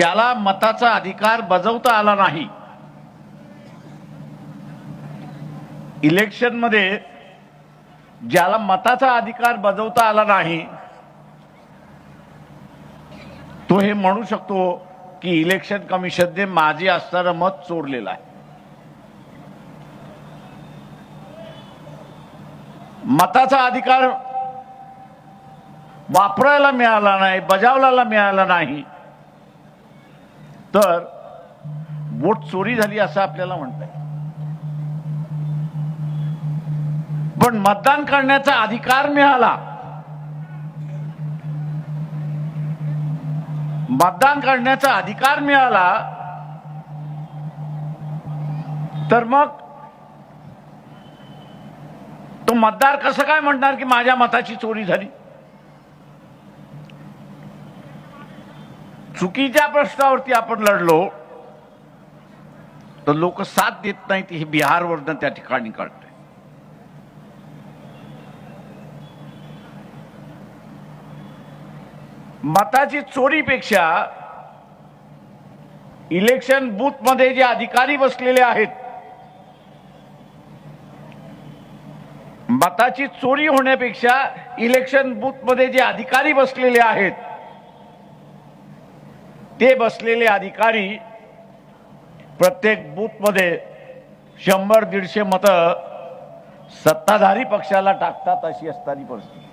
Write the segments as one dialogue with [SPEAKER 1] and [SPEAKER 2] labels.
[SPEAKER 1] ज्याला मताचा अधिकार बजावता आला नाही. इलेक्शनमध्ये ज्याला मताचा अधिकार बजावता आला नाही तो हे म्हणू शकतो की इलेक्शन कमिशनने माझे असणारं मत चोरलेलं आहे. मताचा अधिकार वापरायला मिळाला नाही बजावला मिळाला नाही. तर वोट चोरी झाली असं आपल्याला म्हणता येईल. पण मतदान करण्याचा अधिकार मिळाला. मतदान करण्याचा अधिकार मिळाला तर मग तो मतदार कसं काय म्हणणार की माझ्या मताची चोरी झाली? चुकीच्या प्रश्नावरती आपण लढलो तर लोक साथ देत नाहीत हे बिहारवरनं त्या ठिकाणी कळत मताची चोरीपेक्षा इलेक्शन बूथमध्ये जे अधिकारी बसलेले आहेत मताची चोरी होण्यापेक्षा इलेक्शन बूथमध्ये जे अधिकारी बसलेले आहेत ते बसलेले अधिकारी प्रत्येक बूथमध्ये शंभर दीडशे मतं सत्ताधारी पक्षाला टाकतात अशी असताना परिस्थिती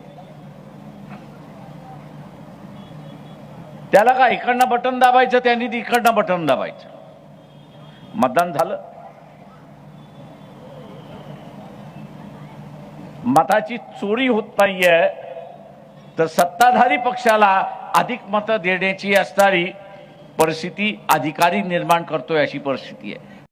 [SPEAKER 1] त्याला का इकडनं बटन दाबायचं त्यांनी इकडनं बटन दाबायचं. मतदान झालं. मताची चोरी होत नाहीये तर सत्ताधारी पक्षाला अधिक मतं देण्याची असणारी परिस्थिती अधिकारी निर्माण करतोय अशी परिस्थिती आहे.